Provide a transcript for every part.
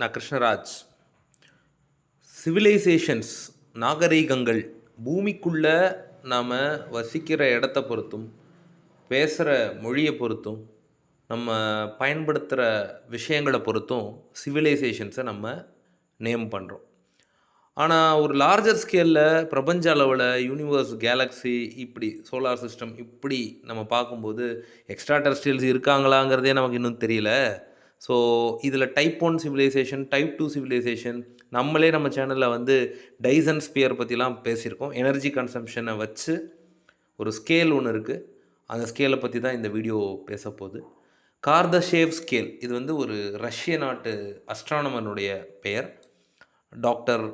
நான் கிருஷ்ணராஜ். சிவிலைசேஷன்ஸ் நாகரீகங்கள் பூமிக்குள்ளே நாம் வசிக்கிற இடத்த பொறுத்தும் பேசுகிற மொழியை பொறுத்தும் நம்ம பயன்படுத்துகிற விஷயங்களை பொறுத்தும் சிவிலைசேஷன்ஸை நம்ம நேம் பண்ணுறோம் ஆனால் ஒரு லார்ஜர் ஸ்கேலில் பிரபஞ்ச அளவில் யூனிவர்ஸ் கேலக்ஸி இப்படி சோலார் சிஸ்டம் இப்படி நம்ம பார்க்கும்போது எக்ஸ்ட்ரா டெரஸ்ட்ரியல்ஸ் இருக்காங்களாங்கிறதே நமக்கு இன்னும் தெரியல. ஸோ இதில் type one civilisation type two civilisation நம்மளே நம்ம சேனலில் வந்து டைசன் ஸ்பியர் பற்றிலாம் பேசியிருக்கோம். எனர்ஜி கன்சம்ஷனை வச்சு ஒரு ஸ்கேல் ஒன்று இருக்குது அந்த ஸ்கேலை பற்றி தான் இந்த வீடியோ பேச போகுது கார்தஷேவ் ஸ்கேல் இது வந்து ஒரு ரஷ்ய நாட்டு அஸ்ட்ரானமனுடைய பெயர். டாக்டர்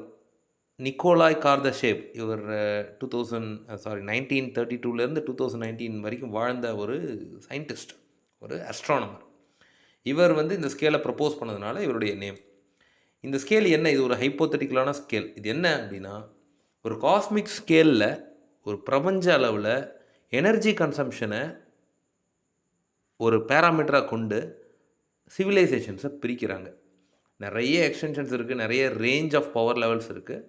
நிக்கோலாய் கார்தஷேவ் இவர் two thousand sorry nineteen thirty டூலேருந்து டூ தௌசண்ட் நைன்டீன் வரைக்கும் வாழ்ந்த ஒரு சயின்டிஸ்ட் ஒரு அஸ்ட்ரானமர் இவர் வந்து இந்த ஸ்கேலை ப்ரப்போஸ் பண்ணதுனால இவருடைய நேம் இந்த ஸ்கேல் என்ன? இது ஒரு ஹைப்போத்தட்டிக்கலான ஸ்கேல் இது என்ன அப்படின்னா ஒரு காஸ்மிக் ஸ்கேலில் ஒரு பிரபஞ்ச அளவில் எனர்ஜி கன்சம்ஷனை ஒரு பேராமீட்டராக கொண்டு சிவிலைசேஷன்ஸை பிரிக்கிறாங்க. நிறைய எக்ஸ்டென்ஷன்ஸ் இருக்குது நிறைய ரேஞ்ச் ஆஃப் பவர் லெவல்ஸ் இருக்குது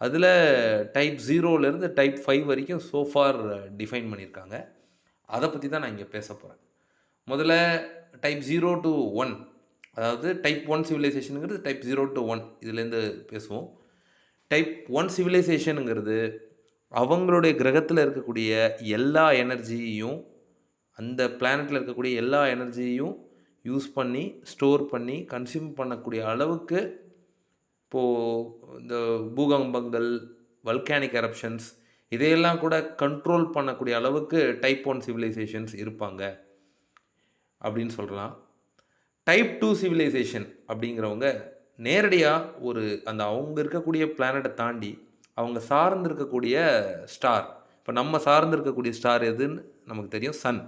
அதில் டைப் ஜீரோலேருந்து டைப் ஃபைவ் வரைக்கும் சோஃபார் டிஃபைன் பண்ணியிருக்காங்க. அதை பற்றி தான் நான் இங்கே பேச போகிறேன் முதல்ல டைப் ஜீரோ டு ஒன் அதாவது டைப் ஒன் சிவிலைசேஷனுங்கிறது டைப் ஜீரோ டு ஒன் இதுலேருந்து பேசுவோம். டைப் ஒன் சிவிலைசேஷனுங்கிறது அவங்களுடைய கிரகத்தில் இருக்கக்கூடிய எல்லா எனர்ஜியையும் அந்த பிளானட்டில் இருக்கக்கூடிய எல்லா எனர்ஜியையும் யூஸ் பண்ணி ஸ்டோர் பண்ணி கன்சியூம் பண்ணக்கூடிய அளவுக்கு இப்போது இந்த பூகம்பங்கள் வல்கானிக் எரப்ஷன்ஸ் இதையெல்லாம் கூட கண்ட்ரோல் பண்ணக்கூடிய அளவுக்கு டைப் ஒன் சிவிலைசேஷன்ஸ் இருப்பாங்க. அப்படின்னு சொல்லலாம் டைப் டூ சிவிலைசேஷன் அப்படிங்கிறவங்க நேரடியாக ஒரு அந்த அவங்க இருக்கக்கூடிய பிளானட்டை தாண்டி அவங்க சார்ந்து இருக்கக்கூடிய ஸ்டார் இப்போ நம்ம சார்ந்து இருக்கக்கூடிய ஸ்டார் எதுன்னு நமக்கு தெரியும் சன்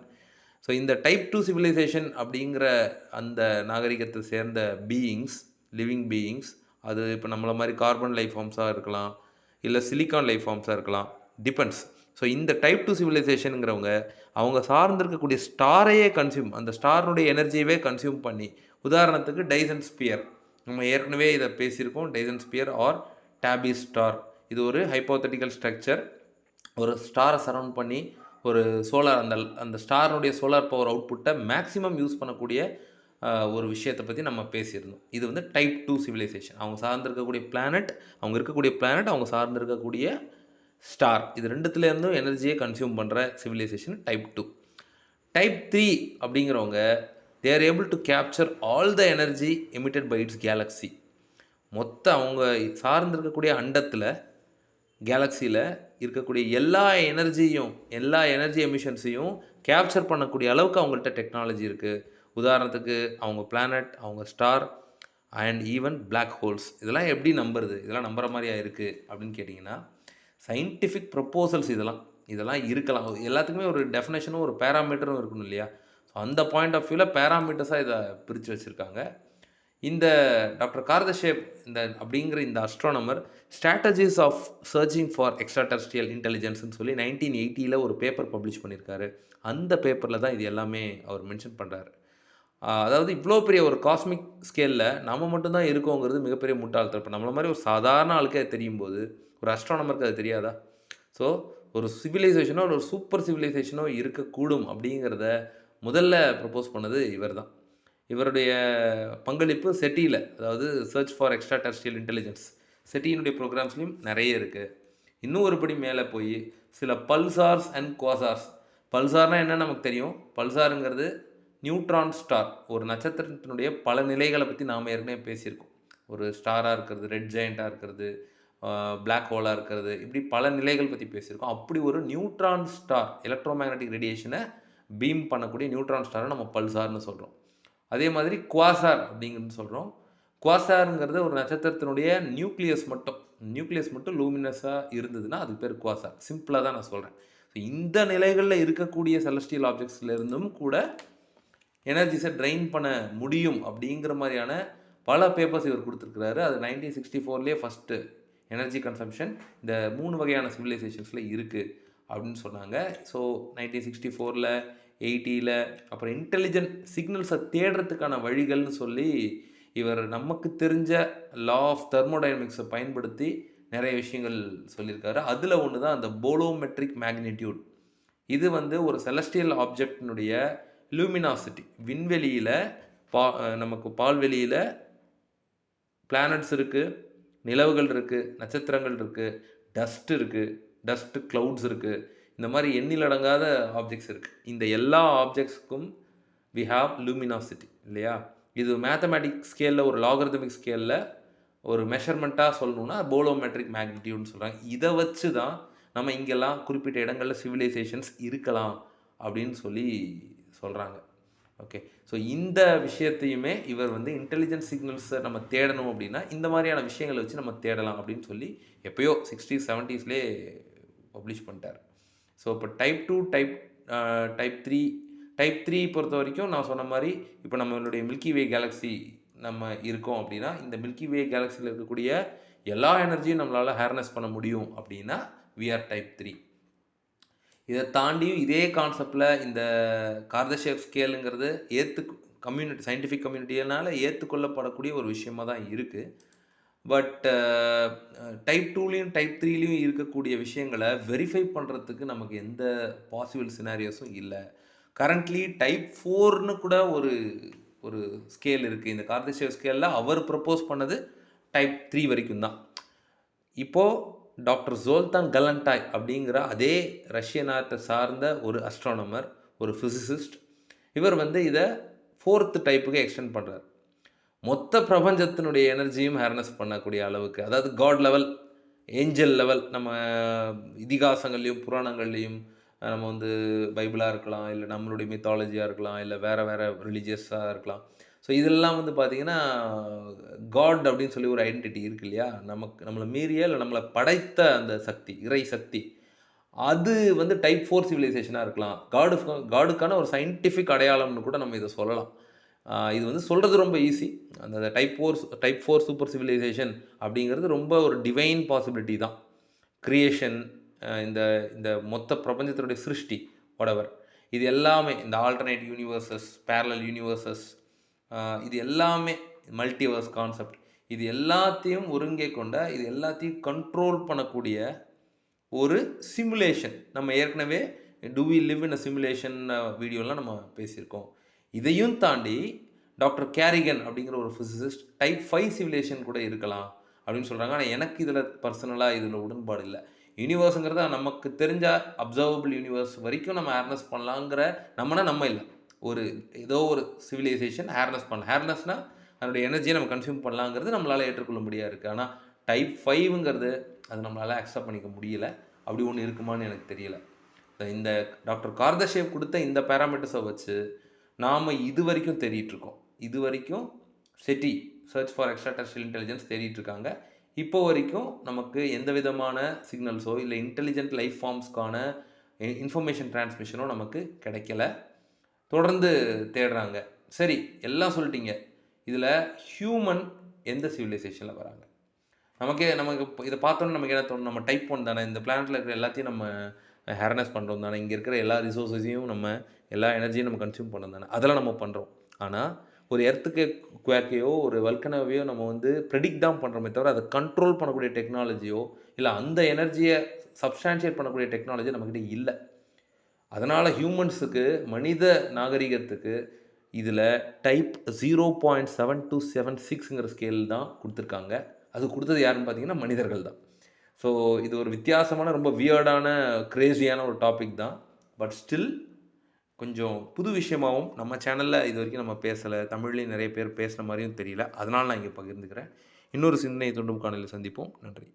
ஸோ இந்த டைப் டூ சிவிலைசேஷன் அப்படிங்கிற அந்த நாகரிகத்தை சேர்ந்த பீயிங்ஸ் லிவிங் பீயிங்ஸ் அது இப்போ நம்மளை மாதிரி கார்பன் லைஃப் ஃபார்ம்ஸாக இருக்கலாம் இல்லை சிலிக்கான் லைஃப் ஃபார்ம்ஸாக இருக்கலாம் டிபெண்ட்ஸ் ஸோ இந்த டைப் டூ சிவிலைசேஷனுங்கிறவங்க அவங்க சார்ந்திருக்கக்கூடிய ஸ்டாரையே கன்சியூம் அந்த ஸ்டாரினுடைய எனர்ஜியவே கன்சியூம் பண்ணி உதாரணத்துக்கு டைசன் ஸ்பியர் நம்ம ஏற்கனவே இதை பேசியிருக்கோம். Dyson sphere or Tabby star இது ஒரு ஹைப்போத்தட்டிக்கல் ஸ்ட்ரக்சர் ஒரு ஸ்டாரை சரவுண்ட் பண்ணி ஒரு சோலார் அந்த அந்த ஸ்டாரினுடைய சோலார் பவர் அவுட்புட்டை மேக்ஸிமம் யூஸ் பண்ணக்கூடிய ஒரு விஷயத்தை பற்றி நம்ம பேசியிருந்தோம். இது வந்து டைப் டூ சிவிலைசேஷன் அவங்க சார்ந்திருக்கக்கூடிய பிளானட் அவங்க இருக்கக்கூடிய பிளானட் அவங்க சார்ந்திருக்கக்கூடிய ஸ்டார் இது ரெண்டுத்துலேருந்தும் எனர்ஜியை கன்சியூம் பண்ணுற civilisation type two type three அப்படிங்கிறவங்க they're able to capture all the energy emitted by its galaxy மொத்த அவங்க சார்ந்திருக்கக்கூடிய அண்டத்தில் கேலக்ஸியில் இருக்கக்கூடிய எல்லா எனர்ஜியும் எல்லா எனர்ஜி எமிஷன்ஸையும் கேப்சர் பண்ணக்கூடிய அளவுக்கு அவங்கள்ட்ட டெக்னாலஜி இருக்குது உதாரணத்துக்கு அவங்க பிளானட் அவங்க star and even black holes இதெல்லாம் எப்படி நம்புறது? இதெல்லாம் நம்புகிற மாதிரியா இருக்குது அப்படின்னு கேட்டிங்கன்னா சயின்டிஃபிக் ப்ரப்போசல்ஸ் இதெல்லாம் இதெல்லாம் இருக்கலாம். எல்லாத்துக்குமே ஒரு டெஃபினேஷனும் ஒரு பேராமீட்டரும் இருக்கணும் இல்லையா? ஸோ அந்த பாயிண்ட் ஆஃப் வியூவில் பேராமீட்டர்ஸாக இதை பிரித்து வச்சுருக்காங்க. இந்த டாக்டர் கார்தஷேப் இந்த அப்படிங்கிற இந்த astronomer strategies of searching for extra terrestrial இன்டெலிஜென்ஸ்னு சொல்லி நைன்டீன் எயிட்டியில் ஒரு பேப்பர் பப்ளிஷ் பண்ணியிருக்காரு. அந்த பேப்பரில் தான் இது எல்லாமே அவர் மென்ஷன் பண்ணுறாரு அதாவது இவ்வளோ பெரிய ஒரு காஸ்மிக் ஸ்கேலில் நம்ம மட்டும்தான் இருக்கோங்கிறது மிகப்பெரிய முட்டாள் இப்போ நம்மள மாதிரி ஒரு சாதாரண ஆளுக்கே அது தெரியும் போது ஒரு அஸ்ட்ரானமருக்கு அது தெரியாதா? ஸோ ஒரு சிவிலைசேஷனோ ஒரு சூப்பர் சிவிலைசேஷனோ இருக்கக்கூடும் அப்படிங்கிறத முதல்ல ப்ரப்போஸ் பண்ணது இவர் தான் இவருடைய பங்களிப்பு செட்டியில் அதாவது search for extra terrestrial intelligence செட்டியினுடைய ப்ரோக்ராம்ஸ்லையும் நிறைய இருக்குது இன்னும் ஒருபடி மேலே போய் சில பல்சார்ஸ் அண்ட் குவாசார்ஸ் பல்சார்னால் என்ன நமக்கு தெரியும். பல்சாருங்கிறது நியூட்ரான் ஸ்டார் ஒரு நட்சத்திரத்தினுடைய பல நிலைகளை பற்றி நாம் ஏற்கனவே பேசியிருக்கோம். ஒரு ஸ்டாராக இருக்கிறது ரெட் ஜெயண்ட்டாக இருக்கிறது பிளாக் ஹோலாக இருக்கிறது இப்படி பல நிலைகள் பற்றி பேசியிருக்கோம். அப்படி ஒரு நியூட்ரான் ஸ்டார் எலக்ட்ரோ மேக்னட்டிக் ரேடியேஷனை பீம் பண்ணக்கூடிய நியூட்ரான் ஸ்டாரை நம்ம பல்சார்னு சொல்கிறோம் அதே மாதிரி குவாசார் அப்படிங்கிறது சொல்கிறோம் குவாசாருங்கிறது ஒரு நட்சத்திரத்தினுடைய நியூக்ளியஸ் மட்டும். நியூக்ளியஸ் மட்டும் லூமினஸாக இருந்ததுன்னா அதுக்கு பேர் குவாசார். சிம்பிளாக தான் நான் சொல்கிறேன் ஸோ இந்த நிலைகளில் இருக்கக்கூடிய செலஸ்டியல் ஆப்ஜெக்ட்ஸ்லேருந்தும் கூட எனர்ஜிஸை ட்ரைன் பண்ண முடியும் அப்படிங்கிற மாதிரியான பல பேப்பர்ஸ் இவர் கொடுத்துருக்கிறாரு. அது நைன்டீன் சிக்ஸ்டி ஃபோர்லேயே ஃபஸ்ட்டு எனர்ஜி கன்சம்ஷன் இந்த மூணு வகையான சிவிலைசேஷன்ஸில் இருக்குது அப்படின்னு சொன்னாங்க. ஸோ நைன்டீன் சிக்ஸ்டி ஃபோரில் எயிட்டியில் அப்புறம் இன்டெலிஜென்ட் சிக்னல்ஸை தேடுறதுக்கான வழிகள்னு சொல்லி இவர் நமக்கு தெரிஞ்ச லா ஆஃப் தெர்மோடைனமிக்ஸை பயன்படுத்தி நிறைய விஷயங்கள் சொல்லியிருக்காரு. அதில் ஒன்று தான் அந்த போலோமெட்ரிக் மேக்னிடியூட் இது வந்து ஒரு செலஸ்டியல் ஆப்ஜெக்டினுடைய லூமினாசிட்டி விண்வெளியில் பா நமக்கு பால்வெளியில் பிளானட்ஸ் இருக்குது நிலவுகள் இருக்குது நட்சத்திரங்கள் இருக்குது டஸ்ட் இருக்குது டஸ்ட் க்ளவுட்ஸ் இருக்குது இந்த மாதிரி எண்ணிலடங்காத ஆப்ஜெக்ட்ஸ் இருக்குது இந்த எல்லா ஆப்ஜெக்ட்ஸ்க்கும் வி ஹாவ் லூமினாசிட்டி இல்லையா? இது மேத்தமேட்டிக் ஸ்கேலில் ஒரு லாகர்தமிக் ஸ்கேலில் ஒரு மெஷர்மெண்ட்டாக சொல்லணும்னா போலோமெட்ரிக் மேக்னிடியூட்னு சொல்கிறாங்க இதை வச்சு தான் நம்ம இங்கெல்லாம் குறிப்பிட்ட இடங்களில் சிவிலைசேஷன்ஸ் இருக்கலாம் அப்படின்னு சொல்லி சொல்கிறாங்க ஓகே ஸோ இந்த விஷயத்தையுமே இவர் வந்து இன்டெலிஜென்ஸ் சிக்னல்ஸை நம்ம தேடணும் அப்படின்னா இந்த மாதிரியான விஷயங்களை வச்சு நம்ம தேடலாம் அப்படின்னு சொல்லி எப்பயோ சிக்ஸ்டி செவன்ட்டீஸ்லேயே பப்ளிஷ் பண்ணிட்டார். ஸோ இப்போ type two type type three type three பொறுத்த வரைக்கும் நான் சொன்ன மாதிரி இப்போ நம்மளுடைய மில்கி வே கேலக்ஸி நம்ம இருக்கோம் அப்படின்னா இந்த மில்கி வே கேலக்ஸியில் இருக்கக்கூடிய எல்லா எனர்ஜியும் நம்மளால் ஹேர்னஸ் பண்ண முடியும் அப்படின்னா வி ஆர் டைப் த்ரீ இதை தாண்டியும் இதே கான்செப்டில் இந்த கார்தஷேவ் ஸ்கேலுங்கிறது ஏற்று கம்யூனிட்டி சயின்டிஃபிக் கம்யூனிட்டினால் ஏற்றுக்கொள்ளப்படக்கூடிய ஒரு விஷயமாக தான் இருக்குது பட் டைப் uh, டூலேயும் டைப் த்ரீலேயும் இருக்கக்கூடிய விஷயங்களை வெரிஃபை பண்ணுறதுக்கு நமக்கு எந்த பாசிபிள் சினாரியோஸும் இல்லை. கரண்ட்லி டைப் ஃபோர்னு கூட ஒரு ஒரு ஸ்கேல் இருக்குது இந்த கார்தஷேவ் ஸ்கேலில் அவர் ப்ரப்போஸ் பண்ணது டைப் த்ரீ வரைக்கும் தான். இப்போது டாக்டர் ஜோல்தான் கலண்டாய் அப்படிங்கிற அதே ரஷ்ய நாட்டை சார்ந்த ஒரு அஸ்ட்ரானமர் ஒரு ஃபிசிசிஸ்ட் இவர் வந்து இதை ஃபோர்த்து டைப்புக்கு எக்ஸ்டெண்ட் பண்ணுறார் மொத்த பிரபஞ்சத்தினுடைய எனர்ஜியும் ஹேர்னஸ் பண்ணக்கூடிய அளவுக்கு அதாவது காட் லெவல் ஏஞ்சல் லெவல் நம்ம இதிகாசங்கள்லேயும் புராணங்கள்லேயும் நம்ம வந்து பைபிளாக இருக்கலாம் இல்லை நம்மளுடைய மித்தாலஜியாக இருக்கலாம் இல்லை வேறு வேறு ரிலீஜியஸாக இருக்கலாம். ஸோ இதெல்லாம் வந்து பார்த்திங்கன்னா காட் அப்படின்னு சொல்லி ஒரு ஐடென்டிட்டி இருக்கு இல்லையா? நமக்கு நம்மளை மீறிய இல்லை நம்மளை படைத்த அந்த சக்தி இறை சக்தி. அது வந்து டைப் ஃபோர் சிவிலைசேஷனாக இருக்கலாம். காடு காடுக்கான ஒரு சயின்டிஃபிக் அடையாளம்னு கூட நம்ம இதை சொல்லலாம். இது வந்து சொல்கிறது ரொம்ப ஈஸி அந்த type four type four super civilisation அப்படிங்கிறது ரொம்ப ஒரு டிவைன் பாசிபிலிட்டி தான். க்ரியேஷன் இந்த இந்த மொத்த பிரபஞ்சத்தினுடைய சிருஷ்டி ஒடவர் இது எல்லாமே இந்த ஆல்டர்னேட் யூனிவர்சஸ் பேரலல் யூனிவர்சஸ் இது எல்லாமே மல்டிவர்ஸ் கான்செப்ட் இது எல்லாத்தையும் ஒருங்கே கொண்ட இது எல்லாத்தையும் கண்ட்ரோல் பண்ணக்கூடிய ஒரு சிமுலேஷன் நம்ம ஏற்கனவே do we live in a simulation வீடியோலாம் நம்ம பேசியிருக்கோம். இதையும் தாண்டி டாக்டர் கேரிகன் அப்படிங்கிற ஒரு ஃபிசிசிஸ்ட் டைப் ஃபைவ் சிமுலேஷன் கூட இருக்கலாம் அப்படின்னு சொல்கிறாங்க ஆனால் எனக்கு இதில் பர்சனலாக இதில் உடன்பாடு இல்லை. யூனிவர்ஸுங்கிறத நமக்கு தெரிஞ்ச அப்சர்வபிள் யூனிவர்ஸ் வரைக்கும் நம்ம அவேர்னஸ் பண்ணலாங்கிற நம்மனா நம்ம இல்லை. ஒரு ஏதோ ஒரு சிவிலைசேஷன் ஹேர்னஸ் பண்ணலாம். ஹேர்னஸ்னால் அதனுடைய எனர்ஜியை நம்ம கன்சியூம் பண்ணலாங்கிறது நம்மளால் ஏற்றுக்கொள்ள முடியாது இருக்குது ஆனால் டைப் ஃபைவ்ங்கிறது அது நம்மளால் அக்செப்ட் பண்ணிக்க முடியல. அப்படி ஒன்று இருக்குமான்னு எனக்கு தெரியல. இந்த டாக்டர் கார்தஷேவ் கொடுத்த இந்த பேராமீட்டர்ஸை வச்சு நாம் இது வரைக்கும் தேடிட்டுருக்கோம் இது வரைக்கும் SETI search for extra terrestrial intelligence தேடிட்டுருக்காங்க இப்போ வரைக்கும் நமக்கு எந்த விதமான சிக்னல்ஸோ இல்லை இன்டெலிஜென்ட் லைஃப் ஃபார்ம்ஸ்க்கான இன்ஃபர்மேஷன் டிரான்ஸ்மிஷனோ நமக்கு கிடைக்கல. தொடர்ந்து தேடுறாங்க. சரி எல்லாம் சொல்லிட்டீங்க. இதில் ஹியூமன் எந்த சிவிலைசேஷனில் வராங்க? நமக்கே நமக்கு இப்போ இதை பார்த்தோன்னே நமக்கு என்ன தோணும்? நம்ம டைப் ஒன் தானே. இந்த பிளானட்டில் இருக்கிற எல்லாத்தையும் நம்ம ஹேர்னஸ் பண்ணுறோம் தானே. இங்கே இருக்கிற எல்லா ரிசோர்ஸஸையும் நம்ம எல்லா எனர்ஜியும் நம்ம கன்சியூம் பண்ணோம் தானே. அதெல்லாம் நம்ம பண்ணுறோம் ஆனால் ஒரு எர்த்துக்கு குவேக்கையோ ஒரு வல்கனவையோ நம்ம வந்து ப்ரெடிக்ட் தான் பண்ணுறோமே தவிர அதை கண்ட்ரோல் பண்ணக்கூடிய டெக்னாலஜியோ இல்லை அந்த எனர்ஜியை சப்ஸ்டான்ஷியேட் பண்ணக்கூடிய டெக்னாலஜி நம்மக்கிட்ட இல்லை. அதனால் ஹியூமன்ஸுக்கு மனித நாகரிகத்துக்கு இதில் type zero point seven two seven சிக்ஸுங்கிற scale தான் கொடுத்துருக்காங்க. அது கொடுத்தது யாருன்னு பார்த்தீங்கன்னா மனிதர்கள் தான். ஸோ இது ஒரு வித்தியாசமான ரொம்ப வியர்டான க்ரேஸியான ஒரு டாபிக் தான். பட் ஸ்டில் கொஞ்சம் புது விஷயமாகவும் நம்ம சேனலில் இது வரைக்கும் நம்ம பேசலை. தமிழ்லேயும் நிறைய பேர் பேசுகிற மாதிரியும் தெரியல. அதனால் நான் இங்கே பகிர்ந்துக்கிறேன். இன்னொரு சிந்தனை தொண்டும் காணொலியில் சந்திப்போம். நன்றி.